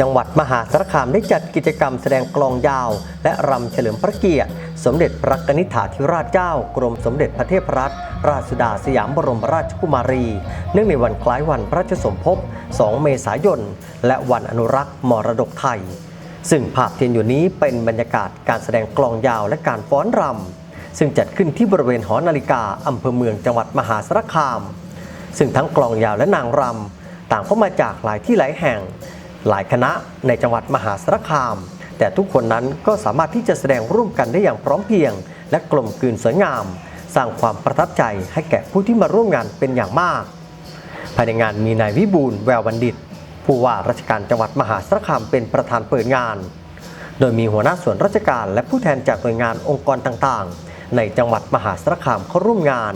จังหวัดมหาสารคามได้จัดกิจกรรมแสดงกลองยาว และรำเฉลิมพระเกียรติ สมเด็จพระนิธิถาธิราชเจ้า กรมสมเด็จพระเทพรัตนราชสุดาสยามบรมราชกุมารี เนื่องในวันคล้ายวันพระราชสมภพ 2 เมษายน และวันอนุรักษ์มรดกไทย ซึ่งภาพที่เห็นอยู่นี้เป็นบรรยากาศการแสดงกลองยาวและการฟ้อนรำซึ่งจัดขึ้นที่บริเวณหอนาฬิกาอำเภอเมืองจังหวัดมหาสารคาม ซึ่งทั้งกลองยาวและนางรำต่างเข้ามาจากหลายที่หลายแห่ง หลายคณะในจังหวัดมหาสารคาม แต่ทุกคนนั้นก็สามารถที่จะแสดงร่วมกันได้อย่างพร้อมเพรียง และกลมกลืนสวยงาม สร้างความประทับใจให้แก่ผู้ที่มาร่วมงานเป็นอย่างมาก ภายในงานมีนายวิบูลแววบัณฑิต ผู้ว่าราชการจังหวัดมหาสารคามเป็นประธานเปิดงาน โดยมีหัวหน้าส่วนราชการและผู้แทนจากหน่วยงานองค์กรต่างๆ ในจังหวัดมหาสารคามเข้าร่วมงาน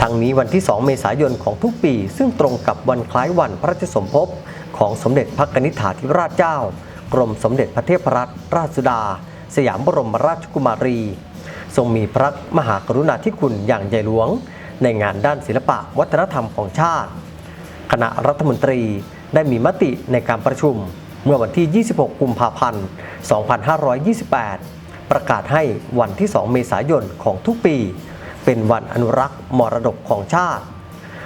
ทั้งนี้วันที่ 2 เมษายนของทุกปี ซึ่งตรงกับวันคล้ายวันพระราชสมภพของสมเด็จพระนิธิถาธิราชเจ้า กรมสมเด็จพระเทพรัตนราชสุดา สยามบรมราชกุมารี ทรงมีพระมหากรุณาธิคุณอย่างใหญ่หลวง ในงานด้านศิลปะวัฒนธรรมของชาติ คณะรัฐมนตรีได้มีมติในการประชุมเมื่อวันที่ 26 กุมภาพันธ์ 2528 ประกาศให้วันที่ 2 เมษายนของทุกปี เป็นวันอนุรักษ์มรดกของชาติ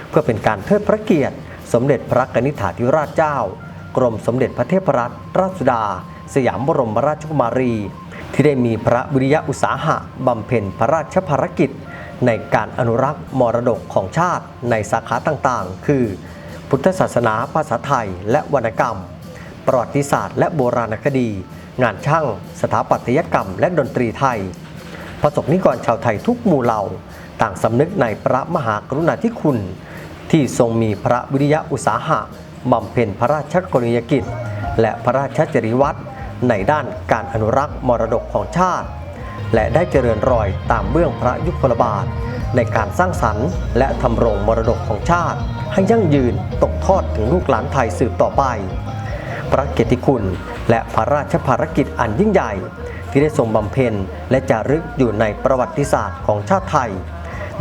เพื่อเป็นการเทิดพระเกียรติ สมเด็จพระนิธิาธิราชเจ้า กรมสมเด็จพระเทพรัตนราชสุดา สยามบรมราชกุมารี ที่ได้มีพระวิริยะอุตสาหะบำเพ็ญพระราชภารกิจ ในการอนุรักษ์มรดกของชาติในสาขาต่างๆ คือ พุทธศาสนาภาษาไทยและวรรณกรรม ประวัติศาสตร์และโบราณคดี งานช่าง สถาปัตยกรรม และดนตรีไทย ประสบนิกรชาวไทยทุกหมู่เหล่า ต่างสำนึกในพระมหากรุณาธิคุณ ที่ทรงมีพระวิริยะอุตสาหะบำเพ็ญพระราชกรณียกิจ และพระราชจริวัตรในด้านการอนุรักษ์มรดกของชาติ และได้เจริญรอยตามเบื้องพระยุคลบาท ในการสร้างสรรค์ และทำรงมรดกของชาติ ให้ยั่งยืนตกทอดถึงลูกหลานไทยสืบต่อไป พระเกียรติคุณ และพระราชภารกิจอันยิ่งใหญ่ ที่ได้ทรงบำเพ็ญและจารึกอยู่ในประวัติศาสตร์ของชาติไทย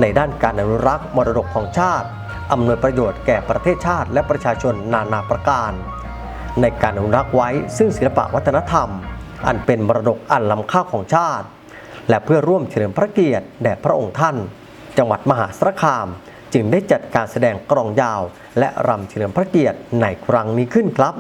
ในด้านการอนุรักษ์มรดกของชาติอำนวยประโยชน์แก่ประเทศชาติและประชาชนนานาประการ ในการอนุรักษ์ไว้ซึ่งศิลปะวัฒนธรรม อันเป็นมรดกอันล้ำค่าของชาติ และเพื่อร่วมเฉลิมพระเกียรติแด่พระองค์ท่าน จังหวัดมหาสารคาม จึงได้จัดการแสดงกลองยาว และรำเฉลิมพระเกียรติในครั้งนี้ขึ้นครับ